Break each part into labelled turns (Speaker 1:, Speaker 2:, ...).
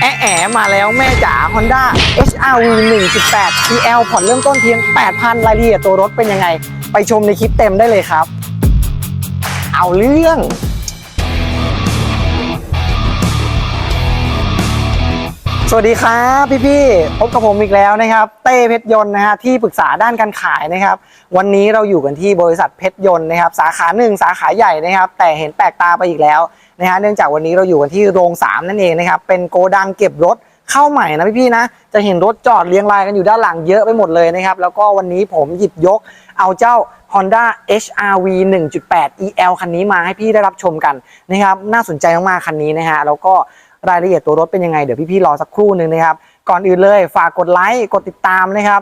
Speaker 1: แอะแอะมาแล้วแม่จ๋า Honda HRV 1.8 TL ผ่อนเริ่มต้นเพียง 8,000 รายละเอียดตัวรถเป็นยังไง ไปชมในคลิปเต็มได้เลยครับ เอาเรื่องสวัสดีครับพี่พี่ๆพบกับผมอีกแล้วนะครับ เต้เพชรยนต์นะฮะที่ปรึกษาด้านการขายนะครับ วันนี้เราอยู่กันที่บริษัทเพชรยนต์นะครับ สาขาหนึ่งสาขาใหญ่นะครับ แต่เห็นแปลกตาไปอีกแล้ว นะฮะเนื่องจากวันนี้เราอยู่กันที่โรงสามนั่นเองนะครับเป็นโกดังเก็บรถเข้าใหม่นะพี่พี่ๆนะ จะเห็นรถจอดเรียงรายกันอยู่ด้านหลังเยอะไปหมดเลยนะครับ แล้วก็วันนี้ผมหยิบยกเอาเจ้า Honda HRV 1.8 EL คันนี้มาให้พี่ได้รับชมกันนะครับ น่าสนใจมากๆคันนี้นะฮะ แล้วก็รายละเอียดตัวรถเป็นยังไง เดี๋ยวพี่ๆรอสักครู่หนึ่งนะครับ ก่อนอื่นเลยฝากกดไลค์ กดติดตามนะครับ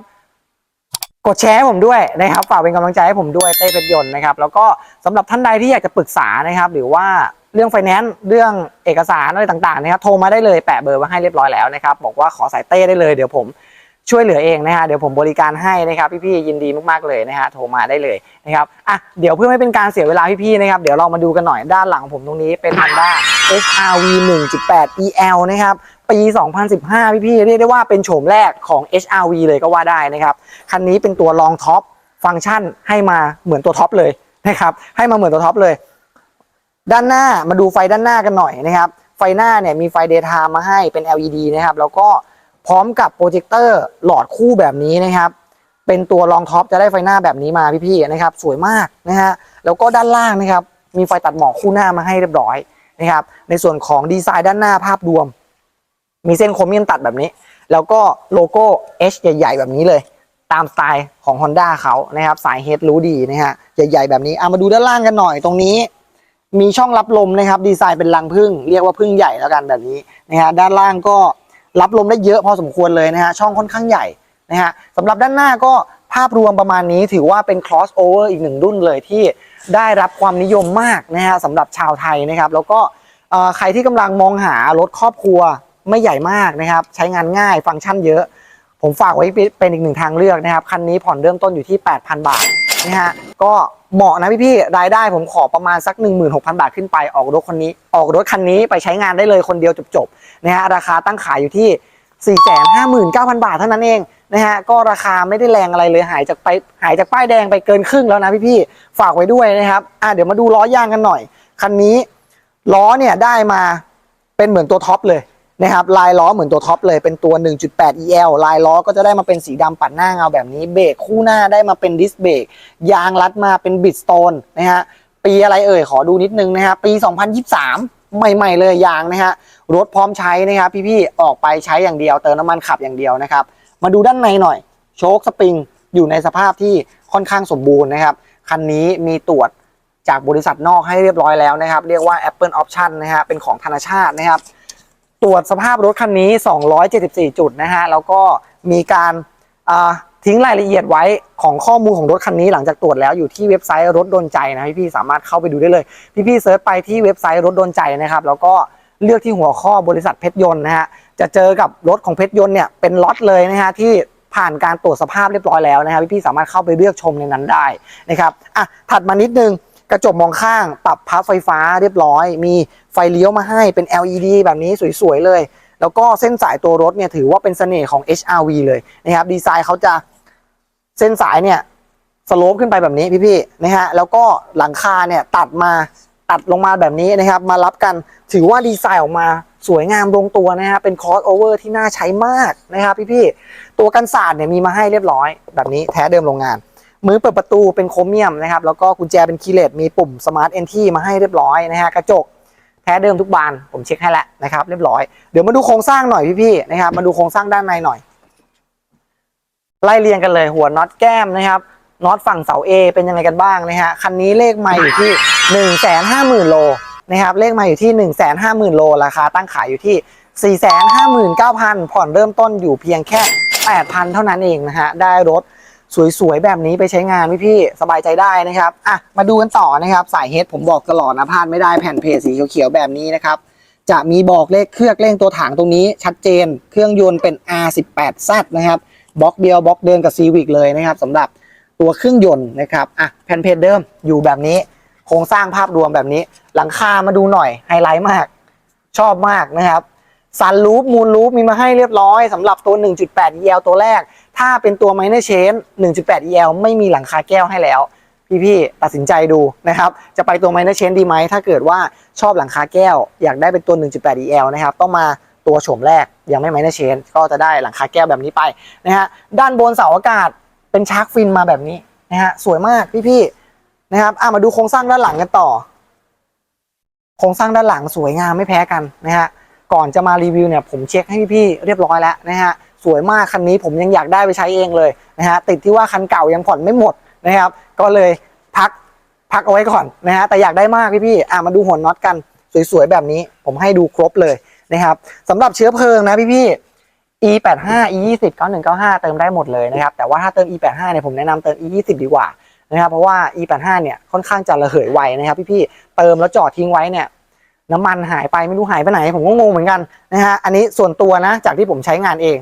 Speaker 1: กดแชร์ให้ผมด้วยนะครับฝากเป็นกำลังใจให้ผมด้วยเต้เพชรยนต์นะครับ แล้วก็สำหรับท่านใดที่อยากจะปรึกษานะครับ หรือว่าเรื่องไฟแนนซ์เรื่องเอกสารอะไรต่างๆนะครับโทรมาได้เลยแปะเบอร์ไว้ให้เรียบร้อยแล้วนะครับ บอกว่าขอสายเต้ได้เลยเดี๋ยวผมช่วยเหลือเองนะฮะเดี๋ยวผมบริการให้นะครับพี่ๆยินดีมากๆเลยนะฮะโทรมาได้เลยนะครับอะเดี๋ยวเพื่อไม่เป็นการเสียเวลาพี่ๆนะครับ เดี๋ยวเรามาดูกันหน่อยด้านหลังผมตรงนี้เป็น Honda HRV 1.8 EL นะครับ ปี 2015 พี่ๆเรียกได้ว่าเป็นโฉมแรกของ HRV เลยก็ว่าได้นะครับ คันนี้เป็นตัวรองท็อปฟังก์ชันให้มาเหมือนตัวท็อปเลยนะครับ ให้มาเหมือนตัวท็อปเลย ด้านหน้ามาดูไฟด้านหน้ากันหน่อยนะครับ ไฟหน้าเนี่ยมีไฟ daytime มาให้เป็น LED นะครับ แล้วก็พร้อมกับโปรเจคเตอร์หลอดคู่แบบนี้นะครับ เป็นตัวรองท็อปจะได้ไฟหน้าแบบนี้มาพี่ๆนะครับ สวยมากนะฮะ แล้วก็ด้านล่างนะครับ มีไฟตัดหมอกคู่หน้ามาให้เรียบร้อย นะครับ ในส่วนของดีไซน์ด้านหน้าภาพรวม มีเส้นโครเมียมตัดแบบนี้ แล้วก็โลโก้ H ใหญ่ ๆ แบบนี้เลย ตามสไตล์ของ Honda เขานะครับ สายเฮดรู้ดีนะฮะใหญ่ ๆ แบบนี้เอามาดูด้านล่างกันหน่อยตรงนี้ มีช่องรับลมนะครับ ดีไซน์เป็นรังพึ่งเรียกว่าพึ่งใหญ่แล้วกันแบบนี้นะฮะด้านล่างก็รับลมได้เยอะพอสมควรเลยนะฮะช่องค่อนข้างใหญ่นะฮะสำหรับด้านหน้าก็ ภาพรวมประมาณนี้ถือว่าเป็น crossover อีกหนึ่งรุ่นเลยที่ได้รับความนิยมมากนะฮะสำหรับชาวไทยนะครับ แล้วก็ใครที่กำลังมองหารถครอบครัวไม่ใหญ่มากนะครับ ใช้งานง่ายฟังก์ชันเยอะ ผมฝากไว้เป็นอีกหนึ่งทางเลือกนะครับ คันนี้ผ่อนเริ่มต้นอยู่ที่ 8,000 บาทนะฮะก็เหมาะนะพี่ๆรายได้ผมขอประมาณสัก 16,000 บาทขึ้นไปออกรถคันนี้ ออกรถคันนี้ไปใช้งานได้เลยคนเดียวจบๆนะฮะราคาตั้งขายอยู่ที่ 459,000 บาทเท่านั้นเอง นะฮะก็ราคาไม่ได้แรงอะไรเลยหายจากไปหายจากป้ายแดงไปเกินครึ่งแล้วนะพี่ๆฝากไว้ด้วยนะครับอะเดี๋ยวมาดูล้อยางกันหน่อย คันนี้ล้อเนี่ยได้มาเป็นเหมือนตัวท็อปเลยนะครับลายล้อเหมือนตัวท็อปเลยเป็นตัว 1.8 EL ลายล้อก็จะได้มาเป็นสีดำปัดหน้าเงาแบบนี้เบรกคู่หน้าได้มาเป็นดิสเบรกยางรัดมาเป็นบิดสโตนนะฮะปีอะไรเอ่ยขอดูนิดนึงนะฮะปี 2023 ใหม่ๆเลยยางนะฮะรถพร้อมใช้นะครับพี่ๆออกไปใช้อย่างเดียวเติมน้ำมันขับอย่างเดียวนะครับ มาดูด้านในหน่อย โชคสปริงอยู่ในสภาพที่ค่อนข้างสมบูรณ์นะครับ คันนี้มีตรวจจากบริษัทนอกให้เรียบร้อยแล้วนะครับ เรียกว่า Apple Option นะฮะเป็นของธนาชาตินะครับ ตรวจสภาพรถคันนี้ 274 จุดนะฮะแล้วก็มีการทิ้งรายละเอียดไว้ของข้อมูลของรถคันนี้หลังจากตรวจแล้วอยู่ที่เว็บไซต์รถโดนใจนะพี่ๆสามารถเข้าไปดูได้เลย พี่ๆเซิร์ชไปที่เว็บไซต์รถโดนใจนะครับ แล้วก็เลือกที่หัวข้อบริษัทเพชรยนต์นะฮะ จะเจอกับรถของเพชรยนต์เนี่ยเป็นล็อตเลยนะฮะที่ผ่านการตรวจสภาพเรียบร้อยแล้วนะครับพี่ๆสามารถเข้าไปเลือกชมในนั้นได้นะครับอะถัดมานิดนึงกระจกมองข้าง ปรับพับไฟฟ้าเรียบร้อย มีไฟเลี้ยวมาให้เป็น LED แบบนี้สวยๆเลย แล้วก็เส้นสายตัวรถเนี่ยถือว่าเป็นเสน่ห์ของ HRV เลยนะครับดีไซน์เขาจะเส้นสายเนี่ยสโลปขึ้นไปแบบนี้พี่ๆนะฮะแล้วก็หลังคาเนี่ยตัดมาตัดลงมาแบบนี้นะครับ มารับกันถือว่าดีไซน์ออกมา สวยงามลงตัวนะฮะเป็นคอสโอเวอร์ที่น่าใช้มากนะครับพี่ๆตัวกันศาสตร์เนี่ยมีมาให้เรียบร้อย แบบนี้แท้เดิมโรงงาน มือเปิดประตูเป็นโครเมียมนะครับแล้วก็กุญแจเป็นคีย์เลสมีปุ่มสมาร์ทเอนทีมาให้เรียบร้อยนะฮะกระจกแท้เดิมทุกบานผมเช็คให้แล้วนะครับเรียบร้อยเดี๋ยวมาดูโครงสร้างหน่อยพี่ๆนะครับมาดูโครงสร้างด้านในหน่อย ไล่เรียงกันเลยหัวน็อตแก้มนะครับน็อตฝั่งเสา A เป็นยังไงกันบ้างนะฮะคันนี้เลขไมาอยู่ที่ 1 5 0 0 0 0โล นะครับเลขมาอยู่ที่ 1 5 0 0 0 0 โล ราคาตั้งขายอยู่ที่ 459,000 ผ่อนเริ่มต้นอยู่เพียงแค่ 8,000 เท่านั้นเองนะฮะ ได้รถสวยๆ แบบนี้ไปใช้งานพี่ๆสบายใจได้นะครับ อะ มาดูกันต่อนะครับ สายเฮดผมบอกตลอดนะพลาดไม่ได้แผ่นเพจสีเขียวๆ แบบนี้นะครับ จะมีบอกเลขเครื่องเร่งตัวถังตรงนี้ชัดเจน เครื่องยนต์เป็น R18Z นะครับบล็อกเดียวบล็อกเดิมกับ Civic เลยนะครับสำหรับตัวเครื่องยนต์นะครับ อะ แผ่นเพจเดิมอยู่แบบนี้ โครงสร้างภาพรวมแบบนี้ หลังคามาดูหน่อยไฮไลท์มาก ชอบมากนะครับซันลูปมูลลูปมีมาให้เรียบร้อยสำหรับตัว 1.8 EL ตัวแรก ถ้าเป็นตัว Minor Chain 1.8 EL ไม่มีหลังคาแก้วให้แล้ว พี่ๆตัดสินใจดูนะครับ จะไปตัว Minor Chain ดีไหม ถ้าเกิดว่าชอบหลังคาแก้ว อยากได้เป็นตัว 1.8 EL นะครับ ต้องมาตัวโฉมแรกยังไม่ Minor Chain ก็จะได้หลังคาแก้วแบบนี้ไปนะฮะด้านบนเสาอากาศเป็นชาร์กฟินมาแบบนี้นะฮะสวยมากพี่ๆ นะครับอะมาดูโครงสร้างด้านหลังกันต่อ โครงสร้างด้านหลังสวยงามไม่แพ้กันนะฮะก่อนจะมารีวิวเนี่ยผมเช็คให้พี่ๆเรียบร้อยแล้วนะฮะสวยมากคันนี้ผมยังอยากได้ไปใช้เองเลยนะฮะติดที่ว่าคันเก่ายังผ่อนไม่หมดนะครับ ก็เลยพักพักเอาไว้ก่อนนะฮะแต่อยากได้มากพี่ๆอะมาดูหัวน็อตกันสวยๆแบบนี้ผมให้ดูครบเลยนะครับสำหรับเชื้อเพลิงนะพี่ๆ E85 E20 9195เติมได้หมดเลยนะครับ แต่ว่าถ้าเติม E85 เนี่ยผมแนะนำเติม E20 ดีกว่า นะครับเพราะว่า E85 เนี่ยค่อนข้างจะระเหยไวนะครับพี่ๆเติมแล้วจอดทิ้งไว้เนี่ยน้ำมันหายไปไม่รู้หายไปไหน ผมก็งงเหมือนกันนะฮะอันนี้ส่วนตัวนะจากที่ผมใช้งานเอง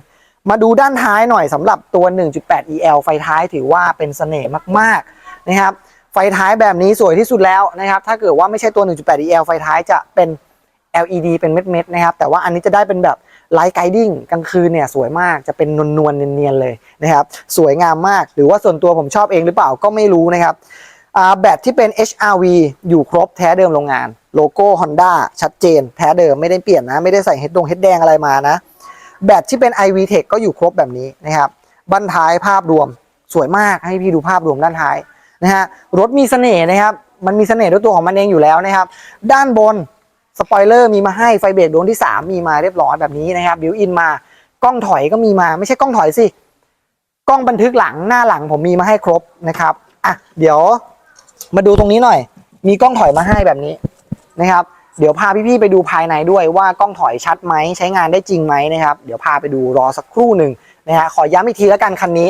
Speaker 1: มาดูด้านท้ายหน่อยสำหรับตัว 1.8 EL ไฟท้ายถือว่าเป็นเสน่ห์มากๆนะครับไฟท้ายแบบนี้สวยที่สุดแล้วนะครับถ้าเกิดว่าไม่ใช่ตัว 1.8 EL ไฟท้ายจะเป็น LED เป็นเม็ดๆนะครับแต่ว่าอันนี้จะได้เป็นแบบ ไลท์ไกดิ้งกลางคืนเนี่ยสวยมากจะเป็นนวลๆเนียนๆเลยนะครับสวยงามมากหรือว่าส่วนตัวผมชอบเองหรือเปล่าก็ไม่รู้นะครับแบตที่เป็น HRV อยู่ครบแท้เดิมโรงงาน โลโก้ Honda ชัดเจน แท้เดิมไม่ได้เปลี่ยนนะ ไม่ได้ใส่เฮดดงเฮดแดงอะไรมานะ แบตที่เป็น iV Tech ก็อยู่ครบแบบนี้นะครับบั้นท้ายภาพรวมสวยมากให้พี่ดูภาพรวมด้านท้ายนะฮะรถมีเสน่ห์นะครับ มันมีเสน่ห์ด้วยตัวของมันเองอยู่แล้วนะครับ ด้านบน สปอยเลอร์มีมาให้ไฟเบรกดวงที่ 3 มีมาเรียบร้อยแบบนี้นะครับบิวอินมากล้องถอยก็มีมาไม่ใช่กล้องถอยสิกล้องบันทึกหลังหน้าหลังผมมีมาให้ครบนะครับอะเดี๋ยวมาดูตรงนี้หน่อย มีกล้องถอยมาให้แบบนี้นะครับ เดี๋ยวพาพี่ๆไปดูภายในด้วยว่ากล้องถอยชัดไหมใช้งานได้จริงไหมนะครับเดี๋ยวพาไปดูรอสักครู่หนึ่งนะฮะขอย้ำอีกทีแล้วกันคันนี้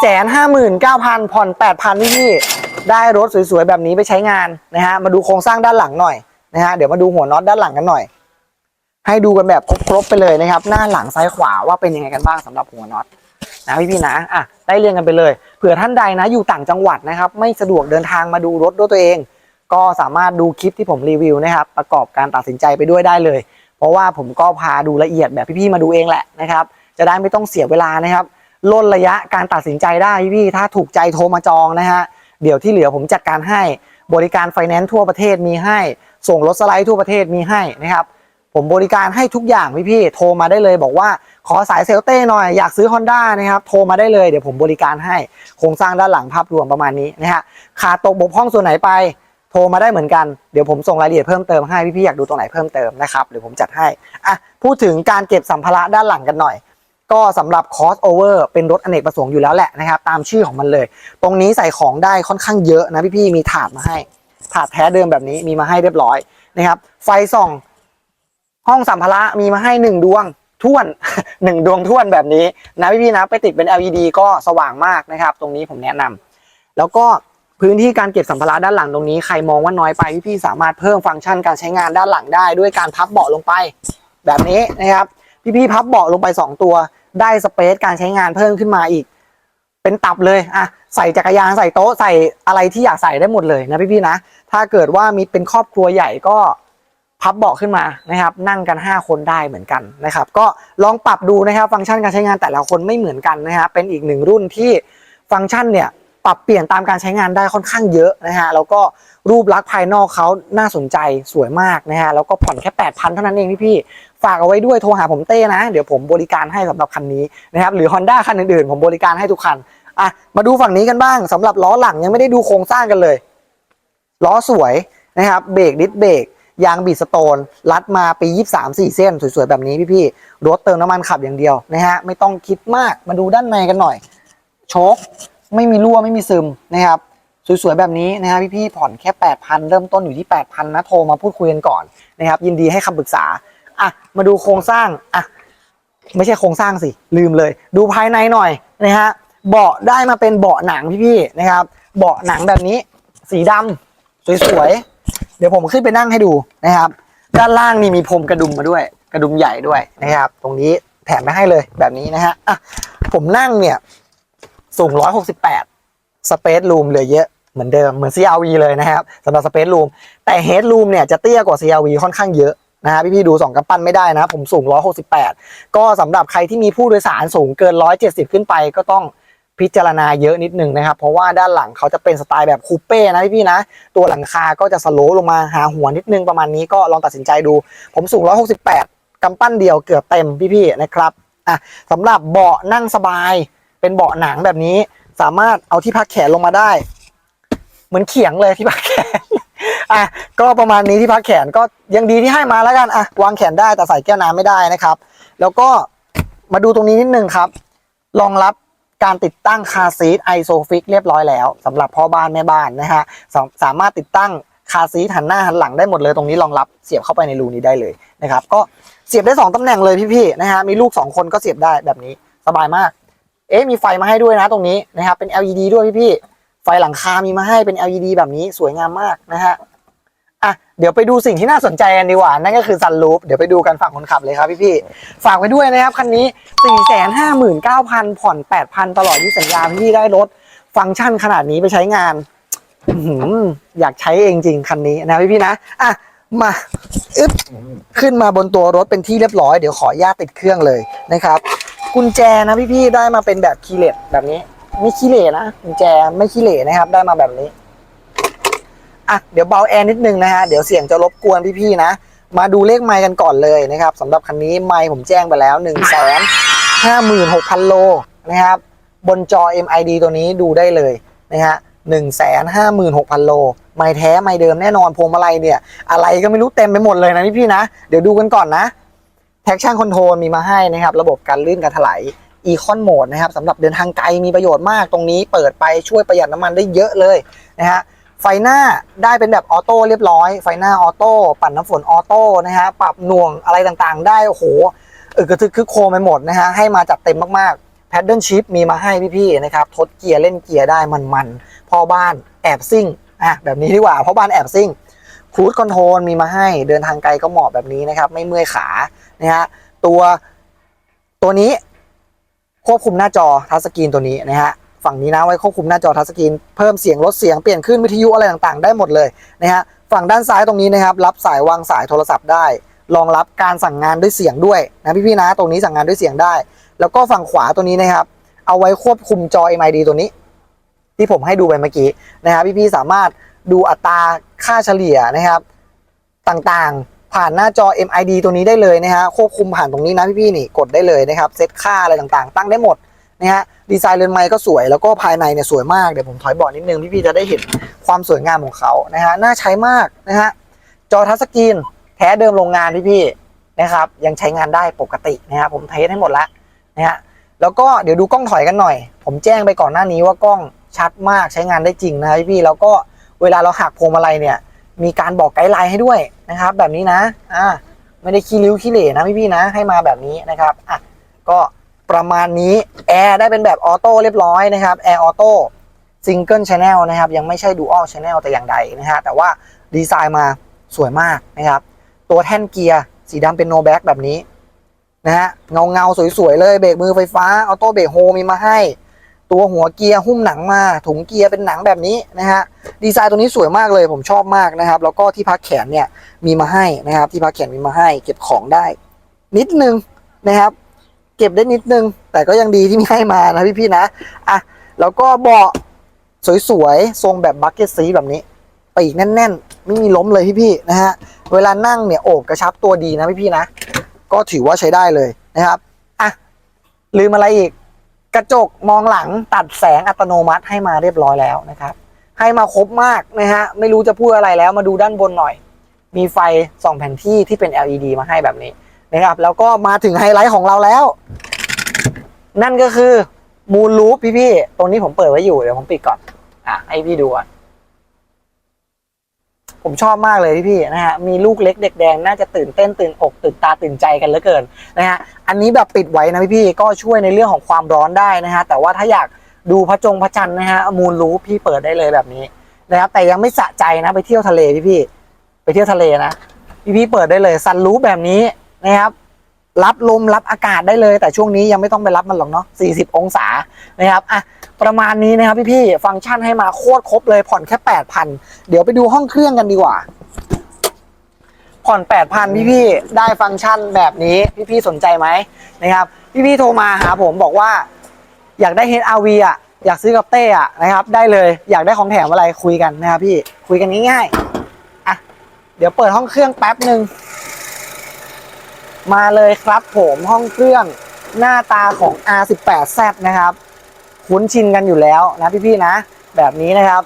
Speaker 1: 459,000ผ่อน8,000พี่ได้รถสวยๆแบบนี้ไปใช้งานนะฮะมาดูโครงสร้างด้านหลังหน่อย นะฮะเดี๋ยวมาดูหัวน็อตด้านหลังกันหน่อย ให้ดูกันแบบครบๆไปเลยนะครับ หน้าหลังซ้ายขวาว่าเป็นยังไงกันบ้างสำหรับหัวน็อตนะพี่ๆนะอะได้เรียงกันไปเลยเผื่อท่านใดนะอยู่ต่างจังหวัดนะครับ ไม่สะดวกเดินทางมาดูรถด้วยตัวเอง ก็สามารถดูคลิปที่ผมรีวิวนะครับ ประกอบการตัดสินใจไปด้วยได้เลย เพราะว่าผมก็พาดูละเอียดแบบพี่ๆมาดูเองแหละนะครับ จะได้ไม่ต้องเสียเวลานะครับลดระยะการตัดสินใจได้พี่ๆถ้าถูกใจโทรมาจองนะฮะเดี๋ยวที่เหลือผมจัดการให้บริการไฟแนนซ์ทั่วประเทศมีให้ ส่งรถสไลด์ทั่วประเทศมีให้นะครับผมบริการให้ทุกอย่างพี่ๆโทรมาได้เลยบอกว่าขอสายเซลเต้หน่อยอยากซื้อ Honda นะครับโทรมาได้เลยเดี๋ยวผมบริการให้โครงสร้างด้านหลังภาพรวมประมาณนี้นะฮะขาดตกบกพร่องส่วนไหนไปโทรมาได้เหมือนกันเดี๋ยวผมส่งรายละเอียดเพิ่มเติมให้พี่ๆอยากดูตรงไหนเพิ่มเติมนะครับเดี๋ยวผมจัดให้อะพูดถึงการเก็บสัมภาระด้านหลังกันหน่อย ก็สำหรับ crossover เป็นรถอเนกประสงค์อยู่แล้วแหละนะครับตามชื่อของมันเลย ตรงนี้ใส่ของได้ค่อนข้างเยอะนะพี่ๆมีถาดมาให้ ถาดแท้เดิมแบบนี้มีมาให้เรียบร้อยนะครับ ไฟส่อง ห้องสัมภาระมีมาให้หนึ่งดวงท่วนหนึ่งดวงท่วนแบบนี้นะพี่ๆนะไปติดเป็น LED ก็สว่างมากนะครับ ตรงนี้ผมแนะนำแล้วก็พื้นที่การเก็บสัมภาระด้านหลังตรงนี้ใครมองว่าน้อยไปพี่ๆสามารถเพิ่มฟังก์ชันการใช้งานด้านหลังได้ ด้วยการพับเบาะลงไป แบบนี้นะครับ พี่ๆพับเบาะลงไป 2 ตัว ได้สเปซการใช้งานเพิ่มขึ้นมาอีก เป็นตับเลยอะใส่จักรยานใส่โต๊ะใส่อะไรที่อยากใส่ได้หมดเลยนะพี่ๆนะ ถ้าเกิดว่ามีเป็นครอบครัวใหญ่ก็พับเบาะขึ้นมานะครับ นั่งกัน 5 คนได้เหมือนกันนะครับ ก็ลองปรับดูนะครับ ฟังก์ชันการใช้งานแต่ละคนไม่เหมือนกันนะครับเป็นอีกหนึ่งรุ่นที่ฟังก์ชันเนี่ย ปรับเปลี่ยนตามการใช้งานได้ค่อนข้างเยอะนะฮะแล้วก็รูปลักษณ์ภายนอกเขาน่าสนใจสวยมากนะฮะแล้วก็ผ่อนแค่ 8,000 เท่านั้นเองพี่ๆฝากเอาไว้ด้วยโทรหาผมเต้นะ เดี๋ยวผมบริการให้สำหรับคันนี้นะครับหรือ Honda คันอื่นๆ ผมบริการให้ทุกคันอะมาดูฝั่งนี้กันบ้างสำหรับล้อหลังยังไม่ได้ดูโครงสร้างกันเลยล้อสวยนะครับเบรกดิสเบรกยางบีสโตน รัดมาปี 23 4 เส้น สวยๆ แบบนี้พี่ๆรถเติมน้ำมันขับอย่างเดียวนะฮะไม่ต้องคิดมากมาดูด้านในกันหน่อยโชค ไม่มีรั่วไม่มีซึมนะครับ สวยๆแบบนี้นะฮะพี่ๆผ่อนแค่ 8,000 เริ่มต้นอยู่ที่ 8,000นะโทรมาพูดคุยกันก่อนนะครับ ยินดีให้คำปรึกษาอะมาดูโครงสร้างอะไม่ใช่โครงสร้างสิ ลืมเลย ดูภายในหน่อยนะฮะเบาะได้มาเป็นเบาะหนังพี่ๆนะครับ เบาะหนังแบบนี้ สีดำสวยๆ เดี๋ยวผมขึ้นไปนั่งให้ดูนะครับ ด้านล่างนี่มีพรมกระดุมมาด้วย กระดุมใหญ่ด้วยนะครับ ตรงนี้แถมไม่ให้เลยแบบนี้นะฮะอะผมนั่งเนี่ย สูง 168 สเปซรูมเหลือเยอะเหมือนเดิมเหมือน CRV เลยนะครับสำหรับสเปซรูมแต่เฮดรูมเนี่ยจะเตี้ยกว่า CRV ค่อนข้างเยอะนะฮะพี่ๆดูสองกำปั้นไม่ได้นะผมสูง 168 ก็สำหรับใครที่มีผู้โดยสารสูงเกิน 170 ขึ้นไปก็ต้องพิจารณาเยอะนิดนึงนะครับ เพราะว่าด้านหลังเขาจะเป็นสไตล์แบบคูเป้นะพี่ๆนะ ตัวหลังคาก็จะสโลว์ลงมาหาหัวนิดนึงประมาณนี้ก็ลองตัดสินใจดู ผมสูง 168กำปั้นเดียวเกือบเต็มพี่ๆนะครับอะสำหรับเบาะนั่งสบาย เป็นเบาะหนังแบบนี้ สามารถเอาที่พักแขนลงมาได้ เหมือนเขียงเลยที่พักแขนอะก็ประมาณนี้ที่พักแขนก็ยังดีที่ให้มาแล้วกันอะวางแขนได้แต่ใส่แก้วน้ำไม่ได้นะครับ แล้วก็มาดูตรงนี้นิดนึงครับรองรับการติดตั้งคาซีทไอโซฟิกเรียบร้อยแล้วสำหรับพ่อบ้านแม่บ้านนะฮะสาสามารถติดตั้งคาซีทหันหน้าหันหลังได้หมดเลยตรงนี้รองรับเสียบเข้าไปในรูนี้ได้เลยนะครับก็เสียบได้สองตำแหน่งเลยพี่ๆนะฮะมีลูกสองคนก็เสียบได้แบบนี้สบายมาก เอ๊ะมีไฟมาให้ด้วยนะตรงนี้นะครับ เป็น LED ด้วยพี่ๆไฟหลังคามีมาให้เป็น LED แบบนี้สวยงามมากนะฮะอะเดี๋ยวไปดูสิ่งที่น่าสนใจกันดีกว่า นั่นก็คือซันรูฟเดี๋ยวไปดูกันฝั่งคนขับเลยครับพี่ๆฝากไว้ด้วยนะครับคันนี้ 459,000 ผ่อน 8,000 ตลอดยุสัญญาพี่ได้รถฟังก์ชันขนาดนี้ไปใช้งานอื้อหืออยากใช้เองจริงคันนี้นะพี่ๆนะอะมาอึ๊บขึ้นมาบนตัวรถเป็นที่เรียบร้อยเดี๋ยวขอญาตติดเครื่องเลยนะครับ กุญแจนะพี่ๆได้มาเป็นแบบคีเลสแบบนี้ ไม่คีเลสนะกุญแจไม่คีเลสนะครับ ได้มาแบบนี้อะเดี๋ยวเบาแอร์นิดนึงนะฮะเดี๋ยวเสียงจะรบกวนพี่ๆนะ มาดูเลขไมค์กันก่อนเลยนะครับสำหรับคันนี้ไมค์ผมแจ้งไปแล้ว1นึ่งแสนห้าหมื่นหกพันโลนะครับ บนจอ MID ตัวนี้ดูได้เลยนะฮะหนึ่งแสนห้าหมื่นหกพันโลไม่แท้ไม่เดิมแน่นอนพวงมาลัยเนี่ย อะไรก็ไม่รู้เต็มไปหมดเลยนะพี่ๆนะ เดี๋ยวดูกันก่อนนะ traction control มีมาให้นะครับ ระบบการลื่นการถลาย Econ Mode นะครับสำหรับเดินทางไกลมีประโยชน์มากตรงนี้เปิดไปช่วยประหยัดน้ำมันได้เยอะเลยนะฮะไฟหน้าได้เป็นแบบออโต้เรียบร้อย ไฟหน้าออโต้ปั่นน้ำฝนออโต้นะฮะปรับหน่วงอะไรต่างๆ ได้โอ้โหเออกระทึกคึกโคมไปหมดนะฮะให้มาจัดเต็มมากๆ Paddle Shift มีมาให้พี่ๆนะครับทดเกียร์เล่นเกียร์ได้มันๆพ่อบ้านแอบซิ่งอะแบบนี้ดีกว่าพ่อบ้านแอบซิ่งครูดคอนโทรลมีมาให้เดินทางไกลก็เหมาะแบบนี้นะครับไม่เมื่อยขา นะฮะตัวตัวนี้ควบคุมหน้าจอทัชสกรีนตัวนี้นะฮะฝั่งนี้นะไว้ควบคุมหน้าจอทัชสกรีนเพิ่มเสียงลดเสียงเปลี่ยนขึ้นวิทยุอะไรต่างๆ ได้หมดเลยนะฮะฝั่งด้านซ้ายตรงนี้นะครับ รับสายวางสายโทรศัพท์ได้รองรับการสั่งงานด้วยเสียงด้วยนะพี่ๆนะตรงนี้สั่งงานด้วยเสียงได้ แล้วก็ฝั่งขวาตัวนี้นะครับ เอาไว้ควบคุมจอ MID ตัวนี้ ที่ผมให้ดูไปเมื่อกี้นะครับพี่ๆสามารถดูอัตราค่าเฉลี่ยนะครับ ต่างๆ ผ่านหน้าจอ MID ตัวนี้ได้เลยนะฮะควบคุมผ่านตรงนี้นะพี่ๆนี่กดได้เลยนะครับเซตค่าอะไรต่างๆ ตั้งได้หมดนะฮะดีไซน์เรือนไม้ก็สวยแล้วก็ภายในเนี่ยสวยมากเดี๋ยวผมถอยเบาะนิดนึงพี่ๆจะได้เห็นความสวยงามของเขานะฮะน่าใช้มากนะฮะจอทัชสกรีนแท้เดิมโรงงานพี่ๆนะครับยังใช้งานได้ปกตินะฮะผมเทสให้หมดแล้วนะฮะแล้วก็เดี๋ยวดูกล้องถอยกันหน่อย ผมแจ้งไปก่อนหน้านี้ว่ากล้องชัดมากใช้งานได้จริงนะพี่ๆแล้วก็เวลาเราหักพวงมาลัยเนี่ย มีการบอกไกด์ไลน์ให้ด้วยนะครับ แบบนี้นะอ่าไม่ได้ขี้ริ้วขี้เหร่นะพี่ๆนะ ให้มาแบบนี้นะครับอะก็ประมาณนี้แอร์ได้เป็นแบบออโต้เรียบร้อยนะครับแอร์ออโต้ซิงเกิลชแนลนะครับ ยังไม่ใช่ดูอัลชแนลแต่อย่างใดนะฮะแต่ว่าดีไซน์มาสวยมากนะครับ ตัวแท่นเกียร์สีดำเป็นโนแบ็กแบบนี้นะฮะเงาเงาสวยๆเลยเบรกมือไฟฟ้าออโต้เบรกโฮมีมาให้ ตัวหัวเกียร์หุ้มหนังมา ถุงเกียร์เป็นหนังแบบนี้นะฮะดีไซน์ตัวนี้สวยมากเลยผมชอบมากนะครับ แล้วก็ที่พักแขนเนี่ยมีมาให้นะครับ ที่พักแขนมีมาให้ เก็บของได้ นิดนึงนะครับ เก็บได้นิดนึง แต่ก็ยังดีที่มีให้มานะพี่ๆนะอะแล้วก็เบาะสวยๆทรงแบบบักเก็ตซีแบบนี้ปีกแน่น ๆ ไม่มีล้มเลยพี่ๆนะฮะเวลานั่งเนี่ยโอบกระชับตัวดีนะพี่ๆนะ ก็ถือว่าใช้ได้เลยนะครับอะลืมอะไรอีก กระจกมองหลังตัดแสงอัตโนมัติให้มาเรียบร้อยแล้วนะครับ ให้มาครบมากนะฮะไม่รู้จะพูดอะไรแล้วมาดูด้านบนหน่อย มีไฟส่องแผนที่ที่เป็น LED มาให้แบบนี้นะครับแล้วก็มาถึงไฮไลท์ของเราแล้ว นั่นก็คือมูลลูปพี่ๆตรงนี้ผมเปิดไว้อยู่เดี๋ยวผมปิดก่อนอะให้พี่ดูก่อน ผมชอบมากเลยพี่ๆนะฮะมีลูกเล็กเด็กแดงน่าจะตื่นเต้นตื่นอกตื่นตาตื่นใจกันเหลือเกินนะฮะอันนี้แบบปิดไว้นะพี่ๆก็ช่วยในเรื่องของความร้อนได้นะฮะแต่ว่าถ้าอยากดูพระจงพระจันทร์นะฮะมูลรูปพี่เปิดได้เลยแบบนี้นะครับแต่ยังไม่สะใจนะไปเที่ยวทะเลพี่ๆไปเที่ยวทะเลนะพี่ๆเปิดได้เลยซันรูปแบบนี้นะครับ รับลมรับอากาศได้เลย แต่ช่วงนี้ยังไม่ต้องไปรับมันหรอกเนาะ 40 องศานะครับอะประมาณนี้นะครับพี่ๆฟังก์ชันให้มาโคตรครบเลยผ่อนแค่ 8,000 เดี๋ยวไปดูห้องเครื่องกันดีกว่า ผ่อน 8,000 พี่พี่ๆได้ฟังก์ชันแบบนี้พี่พี่ๆสนใจไหมนะครับ พี่พี่ๆโทรมาหาผมบอกว่า อยากได้ HRV อะอยากซื้อกับเต้อะนะครับได้เลยอยากได้ของแถมอะไรคุยกันนะครับพี่คุยกันง่ายๆอะเดี๋ยวเปิดห้องเครื่องแป๊บหนึ่ง มาเลยครับผมห้องเครื่องหน้าตาของ R18Z นะครับ คุ้นชินกันอยู่แล้วนะพี่ๆนะ แบบนี้นะครับ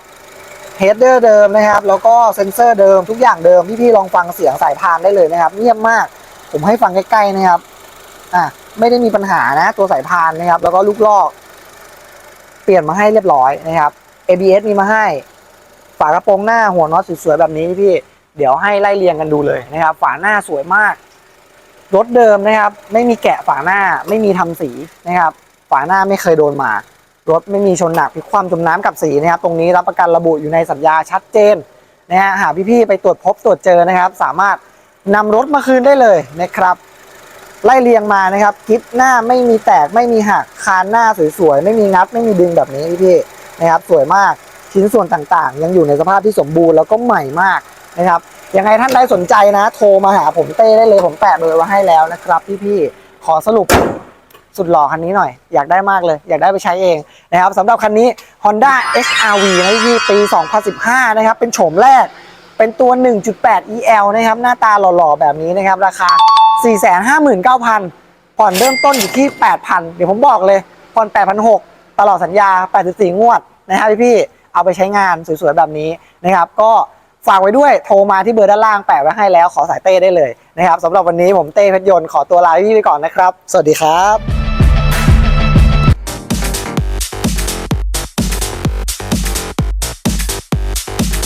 Speaker 1: เฮดเดอร์เดิมนะครับ แล้วก็เซ็นเซอร์เดิมทุกอย่างเดิม พี่ๆลองฟังเสียงสายพานได้เลยนะครับ เงียบมาก ผมให้ฟังใกล้ๆนะครับอะไม่ได้มีปัญหานะ ตัวสายพานนะครับ แล้วก็ลูกลอก เปลี่ยนมาให้เรียบร้อยนะครับ ABS มีมาให้ ฝากระโปรงหน้าหัวน็อตสวยๆแบบนี้พี่ เดี๋ยวให้ไล่เรียงกันดูเลยนะครับ ฝาหน้าสวยมาก รถเดิมนะครับ ไม่มีแกะฝาหน้าไม่มีทำสีนะครับ ฝาหน้าไม่เคยโดนมา รถไม่มีชนหนักพิคว่ำจมน้ำกับสีนะครับ ตรงนี้รับประกันระบุอยู่ในสัญญาชัดเจนนะฮะหากพี่ๆไปตรวจพบตรวจเจอนะครับ สามารถนำรถมาคืนได้เลยนะครับ ไล่เรียงมานะครับกิฟหน้าไม่มีแตกไม่มีหักคานหน้าสวยๆไม่มีงัดไม่มีดึงแบบนี้พี่ๆนะครับ สวยมากชิ้นส่วนต่างๆ ยังอยู่ในสภาพที่สมบูรณ์แล้วก็ใหม่มากนะครับ ยังไงท่านใดสนใจนะ โทรมาหาผมเต้ได้เลยผมแปะเบอร์ไว้ให้แล้วนะครับพี่ๆขอสรุปสุดหล่อคันนี้หน่อย อยากได้มากเลย อยากได้ไปใช้เองนะครับสำหรับคันนี้ Honda HRV นะพี่ปี 2015 นะครับ เป็นโฉมแรก เป็นตัว 1.8 EL นะครับ หน้าตาหล่อๆ แบบนี้นะครับ ราคา 459,000 ผ่อนเริ่มต้นอยู่ที่ 8,000 เดี๋ยวผมบอกเลย ผ่อน 8,600 ตลอดสัญญา 84 งวดนะครับพี่ๆเอาไปใช้งานสวยๆ แบบนี้นะครับ ก็ ฝากไว้ด้วยโทรมาที่เบอร์ด้านล่างแปะไว้ให้แล้วขอสายเต้ได้เลยนะครับสำหรับวันนี้ผมเต้เพชรยนต์ขอตัวลาพี่ไปก่อนนะครับ สวัสดีครับ